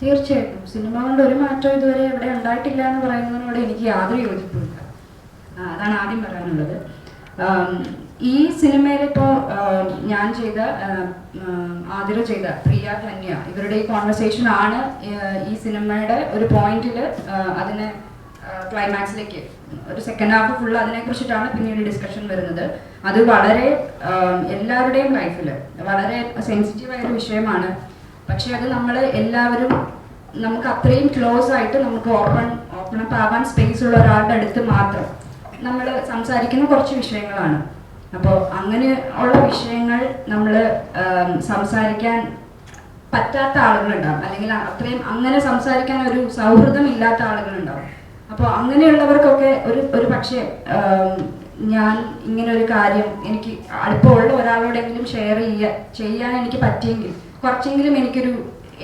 തീർച്ചയായിട്ടും. സിനിമ കൊണ്ട് ഒരു മാറ്റം ഇതുവരെ ഇവിടെ ഉണ്ടായിട്ടില്ല എന്ന് പറയുന്നതിനോട് എനിക്ക് യാതൊരു യോജിപ്പുമില്ല. അതാണ് ആദ്യം പറയാനുള്ളത്. ഈ സിനിമയിൽ ഇപ്പോൾ ഞാൻ ചെയ്ത ആതിര ചെയ്ത പ്രിയ ധന്യ ഇവരുടെ ഈ കോൺവെർസേഷൻ ആണ് ഈ സിനിമയുടെ ഒരു പോയിന്റിൽ അതിനെ ക്ലൈമാക്സിലേക്ക് ഒരു സെക്കൻഡ് ഹാഫ് ഫുൾ അതിനെ കുറിച്ചിട്ടാണ് പിന്നീട് ഡിസ്കഷൻ വരുന്നത്. അത് വളരെ എല്ലാവരുടെയും ലൈഫിൽ വളരെ സെൻസിറ്റീവായ ഒരു വിഷയമാണ് പക്ഷെ അത് നമ്മൾ എല്ലാവരും നമുക്ക് അത്രയും ക്ലോസ് ആയിട്ട് നമുക്ക് ഓപ്പൺ ഓപ്പൺ അപ്പ് ആവാൻ സ്പേസ് ഉള്ള ഒരാളുടെ അടുത്ത് മാത്രം നമ്മൾ സംസാരിക്കുന്ന കുറച്ച് വിഷയങ്ങളാണ്. അപ്പോൾ അങ്ങനെ ഉള്ള വിഷയങ്ങൾ നമ്മൾ സംസാരിക്കാൻ പറ്റാത്ത ആളുകളുണ്ടാവും. അല്ലെങ്കിൽ അത്രയും അങ്ങനെ സംസാരിക്കാൻ ഒരു സൗഹൃദം ഇല്ലാത്ത ആളുകളുണ്ടാവും. അപ്പോൾ അങ്ങനെയുള്ളവർക്കൊക്കെ ഒരു ഒരു പക്ഷേ ഞാൻ ഇങ്ങനെ ഒരു കാര്യം എനിക്ക് അടുപ്പമുള്ള ഒരാളോടെങ്കിലും ഷെയർ ചെയ്യാൻ ചെയ്യാൻ എനിക്ക് പറ്റിയെങ്കിൽ കുറച്ചെങ്കിലും എനിക്കൊരു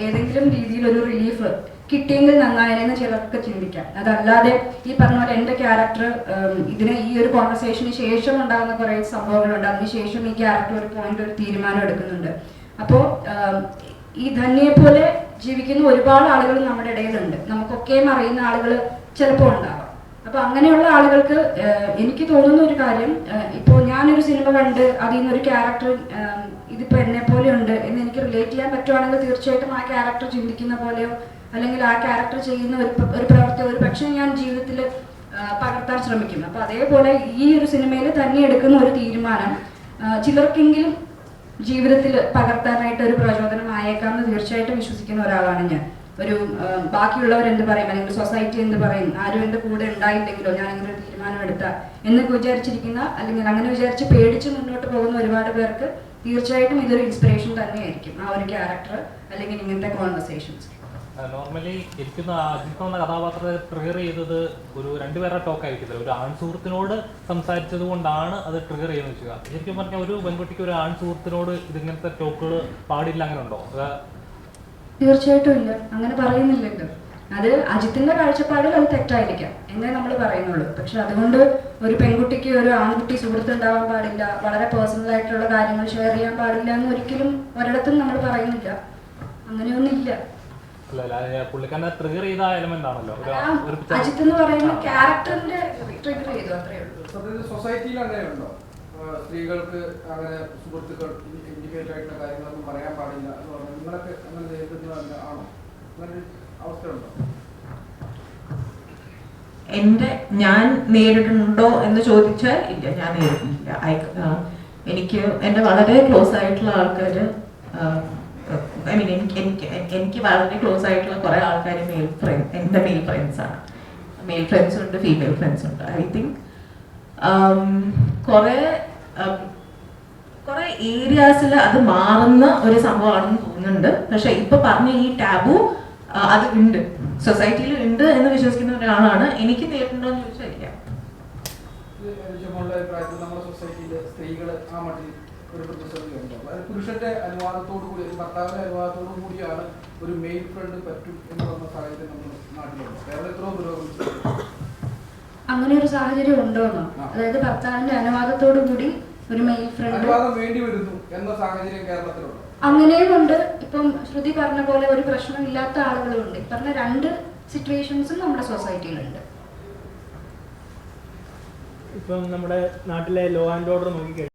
ഏതെങ്കിലും രീതിയിൽ ഒരു റിലീഫ് കിട്ടിയെങ്കിൽ നന്നായെന്ന് ചിലർക്ക് ചിന്തിക്കാം. അതല്ലാതെ ഈ പറഞ്ഞ പോലെ എന്റെ ക്യാരക്ടർ ഇതിന് ഈ ഒരു കോൺവെർസേഷന് ശേഷം ഉണ്ടാകുന്ന കുറേ സംഭവങ്ങളുണ്ട്. അതിനുശേഷം ഈ ക്യാരക്ടർ ഒരു പോയിന്റ് ഒരു തീരുമാനം എടുക്കുന്നുണ്ട്. അപ്പോൾ ഈ ധന്യയെ പോലെ ജീവിക്കുന്ന ഒരുപാട് ആളുകൾ നമ്മുടെ ഇടയിലുണ്ട്. നമുക്കൊക്കെയും അറിയുന്ന ആളുകൾ ചിലപ്പോൾ ഉണ്ടാവാം. അപ്പൊ അങ്ങനെയുള്ള ആളുകൾക്ക് എനിക്ക് തോന്നുന്ന ഒരു കാര്യം ഇപ്പോൾ ഞാനൊരു സിനിമ കണ്ട് അതിൽ നിന്നൊരു ക്യാരക്ടർ ഇതിപ്പോ എന്നെ ഉണ്ട് എന്ന് എനിക്ക് റിലേറ്റ് ചെയ്യാൻ പറ്റുവാണെങ്കിൽ തീർച്ചയായിട്ടും ആ ക്യാരക്ടർ ചിന്തിക്കുന്ന പോലെയോ അല്ലെങ്കിൽ ആ ക്യാരക്ടർ ചെയ്യുന്ന ഒരു ഒരു പ്രവൃത്തി ഒരു പക്ഷേ ഞാൻ ജീവിതത്തിൽ പകർത്താൻ ശ്രമിക്കും അപ്പൊ അതേപോലെ ഈ ഒരു സിനിമയിൽ തന്നെ എടുക്കുന്ന ഒരു തീരുമാനം ചിലർക്കെങ്കിലും ജീവിതത്തിൽ പകർത്താനായിട്ട് ഒരു പ്രചോദനമായേക്കാം എന്ന് തീർച്ചയായിട്ടും വിശ്വസിക്കുന്ന ഒരാളാണ് ഞാൻ. ഒരു ബാക്കിയുള്ളവർ എന്ത് പറയും? അല്ലെങ്കിൽ സൊസൈറ്റി എന്ത് പറയും? ആരും എന്റെ കൂടെ ഉണ്ടായില്ലെങ്കിലോ ഞാൻ ഇങ്ങനെ ഒരു തീരുമാനം എടുത്ത? എന്നൊക്കെ വിചാരിച്ചിരിക്കുന്ന അല്ലെങ്കിൽ അങ്ങനെ വിചാരിച്ച് പേടിച്ച് മുന്നോട്ട് പോകുന്ന ഒരുപാട് പേർക്ക് തീർച്ചയായിട്ടും ഇതൊരു ഇൻസ്പിറേഷൻ തന്നെയായിരിക്കും. ആ ഒരു ക്യാരക്ടർ അല്ലെങ്കിൽ ഇങ്ങനത്തെ കോൺവെർസേഷൻസ് നോർമലി ഇരിക്കുന്ന അജിത്തെന്ന കഥാപാത്രത്തെ ട്രിഗർ ചെയ്തത് ഒരു രണ്ടുപേരുടെ ടോക്ക് ആയിരിക്കില്ല ഒരു ആൺ സുഹൃത്തിനോട് സംസാരിച്ചത് കൊണ്ടാണ് അത് ട്രിഗർ ചെയ്യുന്നത് വെച്ചുക. ശരിക്കും പറഞ്ഞാൽ ഒരു പെൺകുട്ടിക്ക് ഒരു ആൺ സുഹൃത്തിനോട് ഇതിങ്ങനത്തെ ടോക്കുകൾ പാടില്ല അങ്ങനെ ഉണ്ടോ തീർച്ചയായിട്ടും ഇല്ല. അങ്ങനെ പറയുന്നില്ലല്ലോ. അത് അജിത്തിന്റെ കാഴ്ചപ്പാടിൽ അത് തെറ്റായിരിക്കാം എന്നേ നമ്മൾ പറയുന്നുള്ളൂ. പക്ഷെ അതുകൊണ്ട് ഒരു പെൺകുട്ടിക്ക് ഒരു ആൺകുട്ടി സുഹൃത്ത് ഉണ്ടാവാൻ പാടില്ല വളരെ പേഴ്സണൽ ആയിട്ടുള്ള കാര്യങ്ങൾ ഷെയർ ചെയ്യാൻ പാടില്ല എന്ന് ഒരിക്കലും ഒരിടത്തും നമ്മൾ പറയുന്നില്ല. അങ്ങനെയൊന്നുമില്ല. അജിത്ത് എന്ന് പറയുന്ന ക്യാരക്ടറിന്റെ ട്രിഗർ ചെയ്തു അത്രേ ഉള്ളൂ. സൊസൈറ്റിയിൽ അങ്ങനെയുണ്ടോ? സ്ത്രീകൾക്ക് അങ്ങനെ സുഹൃത്തുക്കൾ ഇൻഡിക്കേറ്റ് ആയിട്ടുള്ള കാര്യങ്ങളൊന്നും പറയാൻ പാടില്ല എന്ന് പറഞ്ഞു നിങ്ങളൊക്കെ അങ്ങനെ നേരിടുന്നത് ആണോ? എന്റെ ഞാൻ നേരിടുന്നുണ്ടോ എന്ന് ചോദിച്ചാൽ ഇല്ല ഞാൻ നേരിടുന്നില്ല. എനിക്ക് എന്റെ വളരെ ക്ലോസ് ആയിട്ടുള്ള ആൾക്കാർ ഐ മീൻ എനിക്ക് എനിക്ക് എനിക്ക് വളരെ ക്ലോസ് ആയിട്ടുള്ള കുറേ ആൾക്കാർ മെയിൽ ഫ്രണ്ട് എന്റെ മെയിൽ ഫ്രണ്ട്സാണ് മെയിൽ ഫ്രണ്ട്സ് ഉണ്ട് ഫീമെയിൽ ഫ്രണ്ട്സ് ഉണ്ട്. ഐ തിങ്ക് കുറേ കുറെ ഏരിയാസിൽ അത് മാറുന്ന ഒരു സംഭവമാണെന്ന് തോന്നുന്നുണ്ട്. പക്ഷെ ഇപ്പൊ പറഞ്ഞ ഈ ടാബു അത് ഉണ്ട്. സൊസൈറ്റിയിൽ ഉണ്ട് എന്ന് വിശ്വസിക്കുന്ന ഒരാളാണ്. എനിക്ക് നേരിട്ടുണ്ടോ എന്ന് ചോദിച്ചാൽ ഇല്ല. സൊസൈറ്റിയിൽ സ്ത്രീകൾ ആ മട്ടിൽ ഒരു പ്രതിസന്ധി ഉണ്ടോ അതായത് പുരുഷന്റെ അനുവാദത്തോടു കൂടി ഭർത്താവിന്റെ അനുവാദത്തോടു കൂടിയാണ് ഒരു മെയിൽ ഫ്രണ്ട് പറ്റും എന്ന് പറഞ്ഞ സാഹചര്യം നമ്മുടെ നാട്ടിലുണ്ട്. കേരളം എത്രയോ പുരോഗമിച്ചു അങ്ങനെ ഒരു സാഹചര്യം ഉണ്ടോന്നോ. അതായത് ഭർത്താവിന്റെ അനുവാദത്തോടു കൂടി ഒരു മെയിൽ ഫ്രണ്ട് അനുവാദം വേണ്ടി വരുന്നു എന്ന സാഹചര്യം കേരളത്തിലുണ്ട്. അങ്ങനെയും ഉണ്ട് ഇപ്പം ശ്രുതി പറഞ്ഞ പോലെ ഒരു പ്രശ്നമില്ലാത്ത ആളുകളുണ്ട്. പറഞ്ഞ രണ്ട് സിറ്റുവേഷൻസും നമ്മുടെ സൊസൈറ്റിയിലുണ്ട് ഇപ്പം നമ്മുടെ നാട്ടിലെ ലോ ആൻഡ് ഓർഡർ നോക്കിക്കഴിഞ്ഞാൽ